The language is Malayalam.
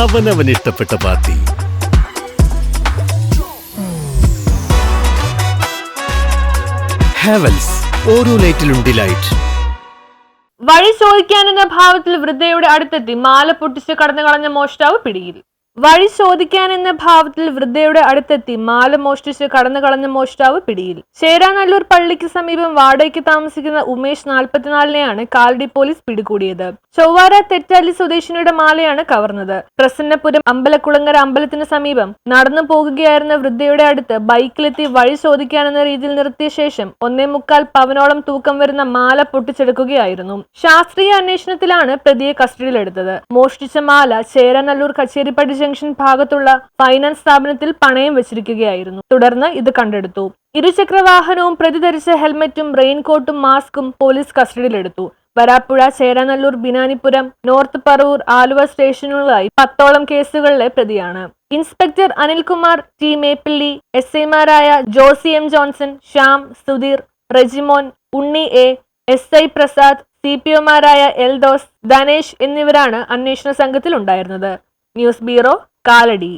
അവനവൻ ഇഷ്ടപ്പെട്ട പാർട്ടി. ഹാവൽസ് ഓരോ ലൈറ്റിലും ഡിലൈറ്റ് വഴി ചോദിക്കാനെന്ന ഭാവത്തിൽ വൃദ്ധയുടെ അടുത്തെത്തി മാല പൊട്ടിച്ച് കടന്നു കളഞ്ഞ മോഷ്ടാവ് പിടിയിൽ. വഴി ചോദിക്കാനെന്ന ഭാവത്തിൽ വൃദ്ധയുടെ അടുത്തെത്തി മാല മോഷ്ടിച്ച് കടന്നു കളഞ്ഞ മോഷ്ടാവ് പിടിയിൽ. ചേരാനല്ലൂർ പള്ളിക്ക് സമീപം വാടകയ്ക്ക് താമസിക്കുന്ന ഉമേഷ് നാൽപ്പത്തിനാലിനെയാണ് കാലടി പോലീസ് പിടികൂടിയത്. ചൊവ്വാര തെറ്റാലി സ്വദേശിനിയുടെ മാലയാണ് കവർന്നത്. പ്രസന്നപുരം അമ്പലക്കുളങ്ങര അമ്പലത്തിന് സമീപം നടന്നു പോകുകയായിരുന്ന വൃദ്ധയുടെ അടുത്ത് ബൈക്കിലെത്തി വഴി ചോദിക്കാനെന്ന രീതിയിൽ നിർത്തിയ ശേഷം ഒന്നേ മുക്കാൽ പവനോളം തൂക്കം വരുന്ന മാല പൊട്ടിച്ചെടുക്കുകയായിരുന്നു. ശാസ്ത്രീയ അന്വേഷണത്തിലാണ് പ്രതിയെ കസ്റ്റഡിയിലെടുത്തത്. മോഷ്ടിച്ച മാല ചേരാനല്ലൂർ കച്ചേരിപ്പടി ജംഗ്ഷൻ ഭാഗത്തുള്ള ഫൈനാൻസ് സ്ഥാപനത്തിൽ പണയം വെച്ചിരിക്കുകയായിരുന്നു. തുടർന്ന് ഇത് കണ്ടെടുത്തു. ഇരുചക്രവാഹനവും പ്രതി ധരിച്ച ഹെൽമറ്റും റെയിൻകോട്ടും മാസ്കും പോലീസ് കസ്റ്റഡിയിലെടുത്തു. വരാപ്പുഴ ചേരാനല്ലൂർ ബിനാനിപുരം നോർത്ത് പറവൂർ ആലുവ സ്റ്റേഷനുകളായി പത്തോളം കേസുകളിലെ പ്രതിയാണ്. Inspector Anilkumar T Meppilli S ഐമാരായ Josy M Johnson Shyam Sudheer Rejimon Unni A S I Prasad C P ഒമാരായ Eldhose Dhanesh എന്നിവരാണ് അന്വേഷണ സംഘത്തിൽ ഉണ്ടായിരുന്നത് ന്യൂസ് ബ്യൂറോ കാലടി